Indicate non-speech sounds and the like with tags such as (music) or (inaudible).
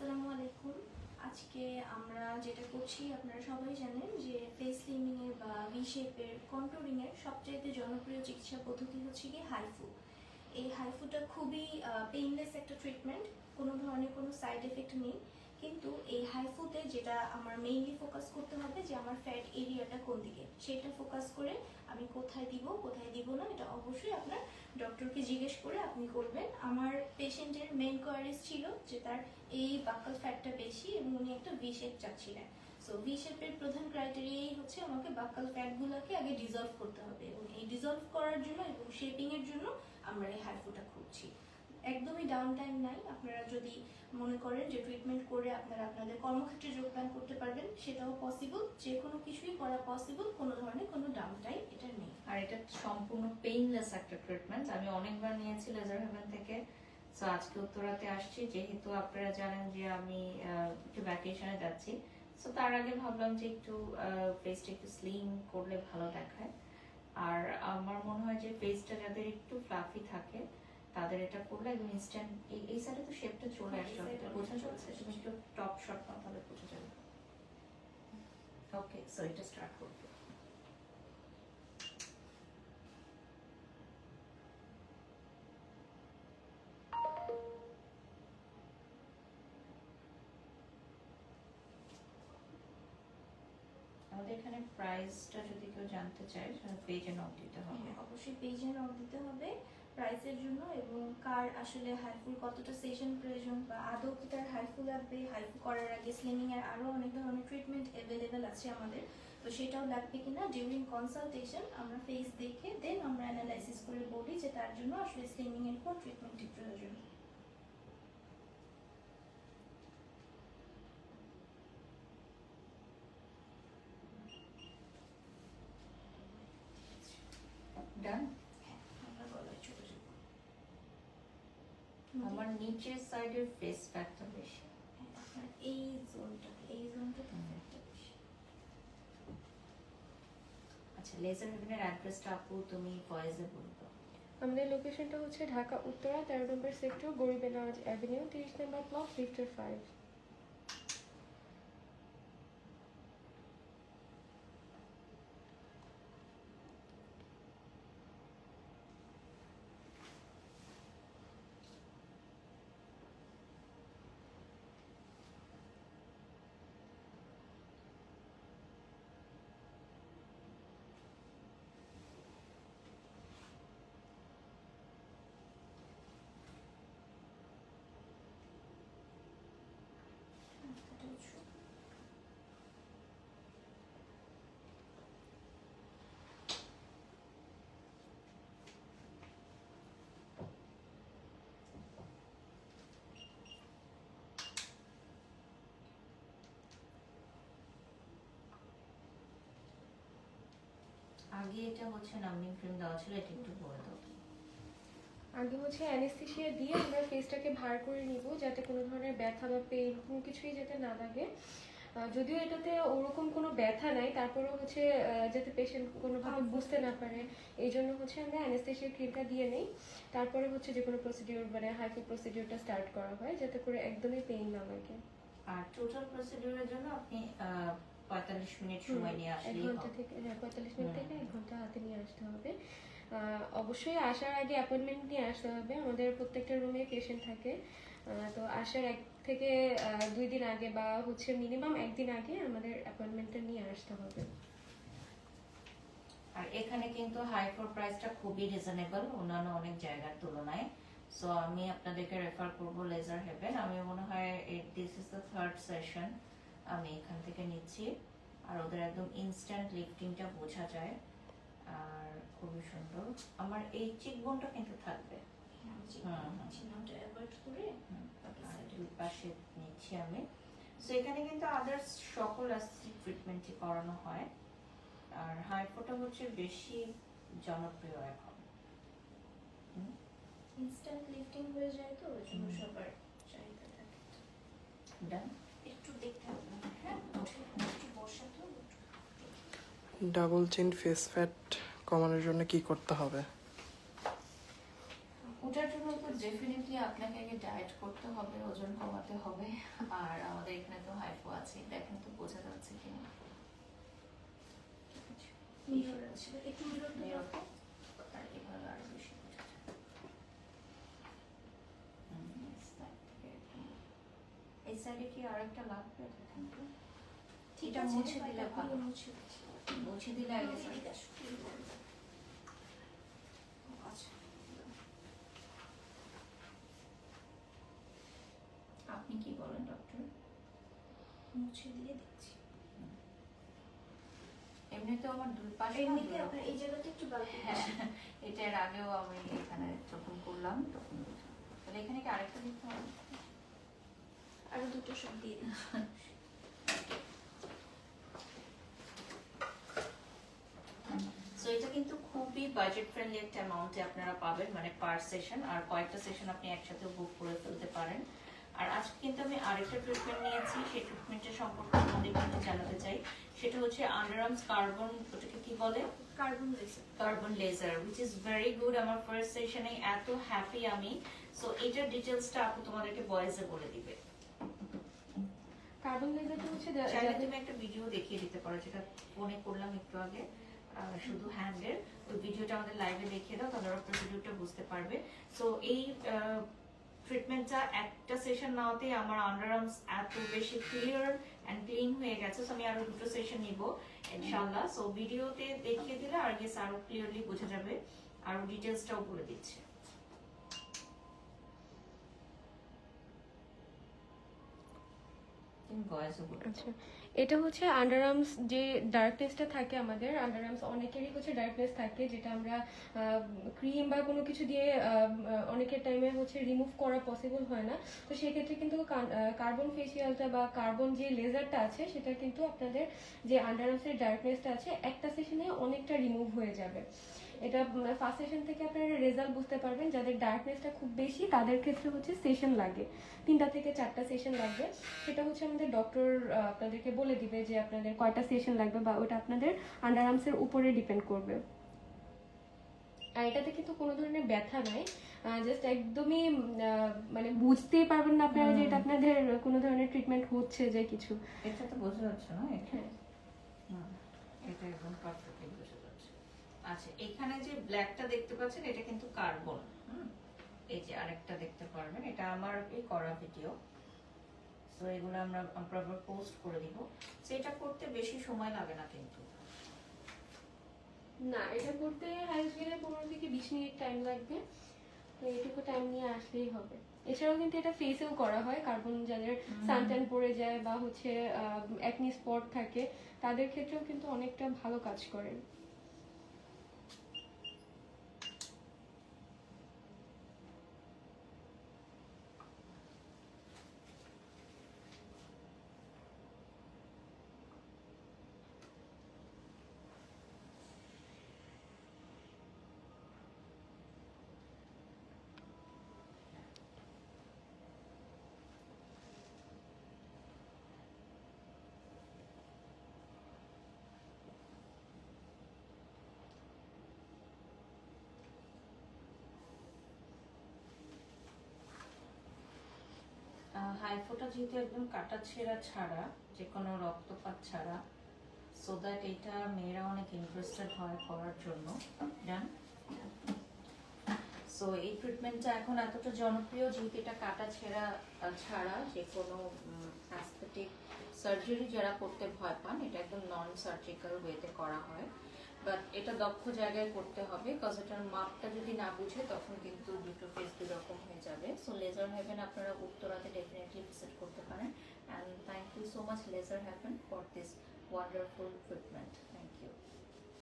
আসসালামু আলাইকুম আজকে আমরা যেটা করছি, আপনারা সবাই জানেন যে ফেস লিমিংয়ের বা ভি শেপের কন্ট্রোলিংয়ের সবচাইতে জনপ্রিয় চিকিৎসা পদ্ধতি হচ্ছে কি হাইফু এই হাইফুটা খুবই পেইনলেস একটা ট্রিটমেন্ট কোনো ধরনের কোনো সাইড এফেক্ট নেই। কিন্তু এই হাইফুতে যেটা আমার মেইনলি ফোকাস করতে হবে যে আমার ফ্যাট এরিয়াটা কোন দিকে। সেটা ফোকাস করে আমি কোথায় দিব কোথায় দিব না, এটা অবশ্যই আপনার ডক্টরকে জিজ্ঞেস করে আপনি করবেন। আমার পেশেন্টের মেন কোয়ারিজ ছিল যে তার এই বাক্কাল ফ্যাটটা বেশি এবং উনি একটা ভি শেপ চাচ্ছিলেন। সো ভি শেপের প্রধান ক্রাইটেরিয়াই হচ্ছে আমাকে বাক্কাল ফ্যাটগুলোকে আগে ডিজলভ করতে হবে এবং এই ডিজলভ করার জন্য এবং শেপিংয়ের জন্য আমরা এই হাইফুটা খুঁজছি। একদমই ডাউন টাইম নাই। আপনারা যদি মনে করেন যে ট্রিটমেন্ট করে আপনারা আপনাদের কর্মক্ষেত্রে যোগদান করতে পারবেন, সেটাও পসিবল যে কোনো কিছুই করা পসিবল কোনো ধরনের কোনো ডাউন টাইম এটা নেই। আর এটা সম্পূর্ণ পেইনলেস একটা ট্রিটমেন্ট আমি অনেকবার নিয়েছি লেজার হেভেন থেকে। সো আজকে উত্তরাতে আসছি। যেহেতু আপনারা জানেন যে আমি একটু ভ্যাকেশনে যাচ্ছি। সো তার আগে ভাবলাম যে একটু ফেসটা একটু স্লিম করলে ভালো দেখায়। আর আমার মনে হয় যে ফেসটা যাদের একটু ফ্লাফি থাকে তাদের এটা করলে একদম ইনস্ট্যান্ট এই এই সাইডে তো শেপটা চলে হ্যাঁ, আসছে এটা বোঝা যাচ্ছে তুমি একটু টপ শট না তাহলে বোঝা যাবে। ওকে সো এটা স্টার্ট করব। আমাদের এখানে প্রাইসটা যদি কেউ জানতে চায় পেজে নক দিতে হবে। হ্যাঁ, অবশ্যই পেজে নক দিতে হবে। প্রাইসের জন্য এবং কার আসলে হাইফুল কতটা সেশন প্রয়োজন বা আদৌ কি তার হাইফুল লাগবে? হাইফু করার আগে স্লিমিংয়ের আরও আরও অনেক ধরনের ট্রিটমেন্ট অ্যাভেলেবেল আছে আমাদের। তো সেটাও লাগবে কিনা? ডিউরিং কনসালটেশন আমরা ফেস দেখে দেন আমরা অ্যানালাইসিস করে বলি যে তার জন্য আসলে স্লিমিংয়ের কোন ট্রিটমেন্টটি প্রয়োজন ডান হ্যাঁ আমরা গলায় চলে যাব আমার নিচের সাইডের ফেস ফ্যাটটা বেশি এই জোনটা এই জোনটা একটা বেশি আচ্ছা লেজার হেভেনের অ্যাড্রেসটা আপু তুমি ভয়েসে বলবে আমাদের লোকেশনটা হচ্ছে ঢাকা উত্তরা তেরো নম্বর সেক্টর গরিবেনাজ অ্যাভিনিউ তিরিশ নম্বর ব্লক লিফটার ফাইভ এটা হচ্ছে নামিং ক্রিম দেওয়া ছিল এটা একটু বলে দাও। আগে হচ্ছে অ্যানেস্থেশিয়া দিয়ে আমরা ফেসটাকে ভার করে নিব যাতে কোনো ধরনের ব্যথা বা পেইন কোনো কিছুই যাতে না লাগে। যদিও এটাতে ওরকম কোনো ব্যথা নাই তারপরেও হচ্ছে যাতে পেশেন্ট কোনোভাবে বুঝতে না পারে এই জন্য হচ্ছে আমরা অ্যানেস্থেশিয়া ক্রিমটা দিয়ে নেই। তারপরে হচ্ছে যে কোনো প্রসিডিওর মানে হাইফি প্রসিডিওরটা স্টার্ট করা হয় যাতে করে একদমই পেইন না লাগে। আর টোটাল প্রসিডিউরের জন্য আপনি পঁয়তাল্লিশ মিনিট সময় নিয়ে ঘণ্টা থেকে হ্যাঁ পঁয়তাল্লিশ মিনিট থেকে এক ঘণ্টা হাতে নিয়ে আসতে হবে। অবশ্যই আসার আগে অ্যাপয়েন্টমেন্ট নিয়ে আসতে হবে। আমাদের প্রত্যেকটা রুমে পেশেন্ট থাকে। তো আসার এক থেকে দুই দিন আগে বা হচ্ছে মিনিমাম একদিন আগে আমাদের অ্যাপয়েন্টমেন্টটা নিয়ে আসতে হবে। আর এখানে কিন্তু হাইফোর প্রাইসটা খুবই রিজনেবল অন্যান্য অনেক জায়গার তুলনায়। সো আমি আপনাদেরকে রেফার করব লেজার হেভেন আমি মনে হয় this is the third session আমি এখান থেকে নিচ্ছি। আর ওদের একদম ইনস্ট্যান্ট লিফটিংটা বোঝা যায়। আর খুবই সুন্দর। আমার এই চিক বোনটা কিন্তু থাকবে। হ্যাঁ, পাশে নিচ্ছি আমি। সো এখানে কিন্তু আদার্স সকল অ্যাস্থেটিক ট্রিটমেন্টই করানো হয়। আর হাইফোটা হচ্ছে বেশি জনপ্রিয় এখন। ইনস্ট্যান্ট লিফটিং হয়ে যায় তো ওই জন্য সবার চাহিদা থাকে। Done? একটু দেখতে হবে না, হ্যাঁ একটু বসা তো একটু ডাবল চিন ফেস ফ্যাট কমানোর জন্য কি করতে হবে? ওটার জন্য তো ডেফিনেটলি আপনাকে আগে ডায়েট করতে হবে ওজন কমাতে হবে আর আমাদের এখানে তো হাইপো আছে দেখেন তো বোঝা যাচ্ছে যায় হুম, এই সাইডে কি আর একটা। লাগবে? এটা আছে মুছে এটা দিলে ভালো। মুছে দিচ্ছি। মুছে দিলে আগে আপনি কি বলেন ডক্টর মুছে দিয়ে দিচ্ছি এমনিতে আমার দুই পাশে না এমনিতে দুরকম। আপনার এই জায়গাটা একটু হ্যাঁ এটার আগেও আমি এখানে যখন করলাম তখন তাহলে এখানে কি আরেকটা দিতে হবে? আরও দুটো সব দিয়ে দিচ্ছি (laughs) সো এটা কিন্তু খুবই বাজেট ফ্রেন্ডলি একটা অ্যামাউন্টে আপনারা পাবেন মানে পার সেশন আর কয়েকটা সেশন আপনি একসাথে বুক করে ফেলতে পারেন। আর আজকে কিন্তু আমি আরেকটা ট্রিটমেন্ট নিয়েছি সেই ট্রিটমেন্টের সম্পর্কে আপনাদের কিন্তু জানাতে চাই। সেটা হচ্ছে আন্ডারআর্মস কার্বন ওটাকে কি বলে? Carbon laser carbon laser which is very good আমার ফার্স্ট সেশনে এত হ্যাপি আমি। সো এটার ডিটেলসটা আপু তোমাদেরকে ভয়েসে বলে দিবে। কার্বন লেজারটা হচ্ছে চাইলে তুমি একটা ভিডিও দেখিয়ে দিতে পারো যেটা ফোনে করলাম একটু আগে। শুধু হ্যান্ডের তো ভিডিওটা আমাদের লাইভে দেখিয়ে দাও, তাহলে ওরা প্রসিডিউরটা বুঝতে পারবে। সো এই ট্রিটমেন্টটা একটা সেশন নাওতে আমার আন্ডার আর্মস এত বেশি ক্লিয়ার অ্যান্ড ক্লিন হয়ে গেছে সো আমি আরও দুটো সেশন নিব ইনশাল্লাহ সো ভিডিওতে দেখিয়ে দিলে আর গেস আরও ক্লিয়ারলি বোঝা যাবে, আরও ডিটেলসটাও বলে দিচ্ছে তুমি ভয়েসও বলো আচ্ছা। এটা হচ্ছে আন্ডারআর্মস যে ডার্কনেসটা থাকে আমাদের আন্ডার আন্ডারআর্মস অনেকেরই হচ্ছে ডার্কনেস থাকে, যেটা আমরা ক্রিম বা কোনো কিছু দিয়ে অনেকের টাইমে হচ্ছে রিমুভ করা পসিবল হয় না। তো সেক্ষেত্রে কিন্তু কার্বন ফেসিয়ালটা বা কার্বন যে লেজারটা আছে, সেটা কিন্তু আপনাদের যে আন্ডারআর্মসের ডার্কনেসটা আছে, একটা সেশনে অনেকটা রিমুভ হয়ে যাবে। এটা ফার্স্ট সেশন থেকে আপনারা রেজাল্ট বুঝতে পারবেন যাদের ডার্কনেসটা খুব বেশি তাদের ক্ষেত্রে হচ্ছে সেশন লাগে। তিনটা থেকে চারটা সেশন লাগবে। সেটা হচ্ছে আমাদের ডক্টর আপনাদেরকে বলে দিবে যে আপনাদের কয়টা সেশন লাগবে বা ওটা আপনাদের আন্ডারআর্মসের উপরে ডিপেন্ড করবে। আর এটাতে কিন্তু কোনো ধরনের ব্যথা নাই। জাস্ট একদমই মানে বুঝতেই পারবেন না আপনারা যে এটা আপনাদের কোনো ধরনের ট্রিটমেন্ট হচ্ছে যে কিছু। এটা তো বোঝা যাচ্ছে না এটা হ্যাঁ। এটা একদম পারফেক্টলি বোঝা যাচ্ছে আচ্ছা এখানে যে ব্ল্যাকটা দেখতে পাচ্ছেন এটা কিন্তু কার্বন এই যে আরেকটা দেখতে পারবেন এটা আমার এই করা ভিডিও সো এগুলো আমরা আমরা পোস্ট করে দিব। তো এটা করতে বেশি সময় লাগে না কিন্তু। না এটা করতে হাইস্ট গেলে পনেরো থেকে বিশ মিনিট টাইম লাগবে। তো এইটুকু টাইম নিয়ে আসলেই হবে। এছাড়াও কিন্তু এটা ফেসেও করা হয়। কার্বন যাদের সানট্যান পড়ে যায় বা হচ্ছে একনি স্পট থাকে তাদের ক্ষেত্রেও কিন্তু অনেকটা ভালো কাজ করে। হাইফোটা যেহেতু একদম কাটা ছেঁড়া ছাড়া যে কোনো রক্তপাত ছাড়া সো দ্যাট এটা মেয়েরা অনেক ইন্টারেস্টেড হয় করার জন্য ডান সো এই ট্রিটমেন্টটা এখন এতটা জনপ্রিয় যেহেতু এটা কাটা ছেঁড়া ছাড়া যে কোনো অ্যাস্থেটিক সার্জারি যারা করতে ভয় পান, এটা একদম নন সার্জিক্যাল ওয়েতে করা হয়। বাট এটা দক্ষ জায়গায় করতে হবে কজ এটার মাপটা যদি না বুঝে, তখন কিন্তু দুটো ফেস দুই হয়ে যাবে। সো লেজার হ্যাভেন আপনারা উত্তরাতে ডেফিনেটলি ভিজিট করতে পারেন। And thank you so much laser haven for this wonderful you